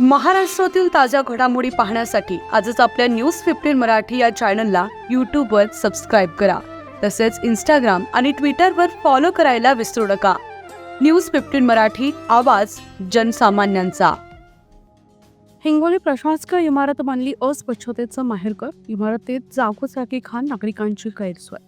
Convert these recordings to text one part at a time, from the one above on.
महाराष्ट्रातील ताज्या घडामोडी पाहण्यासाठी आजच आपल्या न्यूज फिफ्टीन मराठी या चॅनलला यूट्यूबवर सबस्क्राईब करा. तसेच इंस्टाग्राम आणि ट्विटरवर फॉलो करायला विसरू नका. न्यूज फिफ्टीन मराठी आवाज जनसामान्यांचा. हिंगोली प्रशासकीय इमारत बनली अस्वच्छतेचं माहेरकर इमारतीत जागोजागी खान नागरिकांची गैरसोय.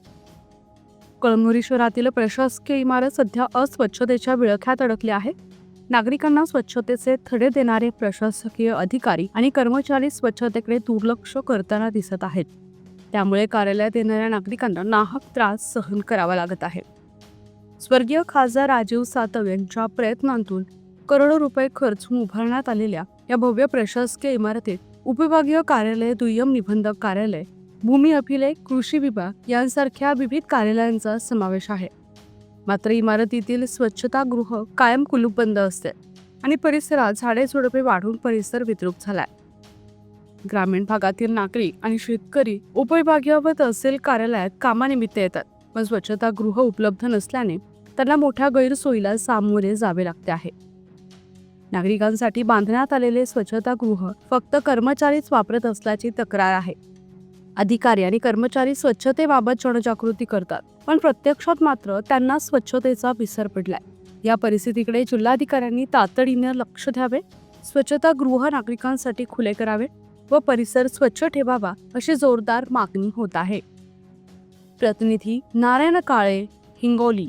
कळमनुरी शहरातील प्रशासकीय इमारत सध्या अस्वच्छतेच्या विळख्यात अडकली आहे. नागरिकांना स्वच्छतेचे थडे देणारे प्रशासकीय अधिकारी आणि कर्मचारी स्वच्छतेकडे दुर्लक्ष करताना दिसत आहेत. त्यामुळे कार्यालयात येणाऱ्या नागरिकांना नाहक त्रास सहन करावा लागत आहे. स्वर्गीय खासदार राजीव सातव यांच्या प्रयत्नांतून करोडो रुपये खर्चून उभारण्यात आलेल्या या भव्य प्रशासकीय इमारतीत उपविभागीय कार्यालय दुय्यम निबंधक कार्यालय भूमी अभिलेख कृषी विभाग यांसारख्या विविध कार्यालयांचा समावेश आहे. मात्र इमारतीतील स्वच्छतागृह कायम कुलूपबंद असते आणि परिसरात झाडे झुडपे वाढून परिसर विद्रूप झालाय. ग्रामीण भागातील नागरिक आणि शेतकरी उपविभागीय व तहसील कार्यालयात कामानिमित्त येतात. पण स्वच्छतागृह उपलब्ध नसल्याने त्यांना मोठ्या गैरसोयीला सामोरे जावे लागते आहे. नागरिकांसाठी बांधण्यात आलेले स्वच्छतागृह फक्त कर्मचारीच वापरत असल्याची तक्रार आहे. अधिकारी आणि कर्मचारी स्वच्छतेबाबत जनजागृती करतात. पण प्रत्यक्षात मात्र त्यांना स्वच्छतेचा विसर पडलाय. या परिस्थितीकडे जिल्हाधिकाऱ्यांनी तातडीने लक्ष द्यावे स्वच्छतागृह नागरिकांसाठी खुले करावे व परिसर स्वच्छ ठेवावा अशी जोरदार मागणी होत आहे. प्रतिनिधी नारायण काळे हिंगोली.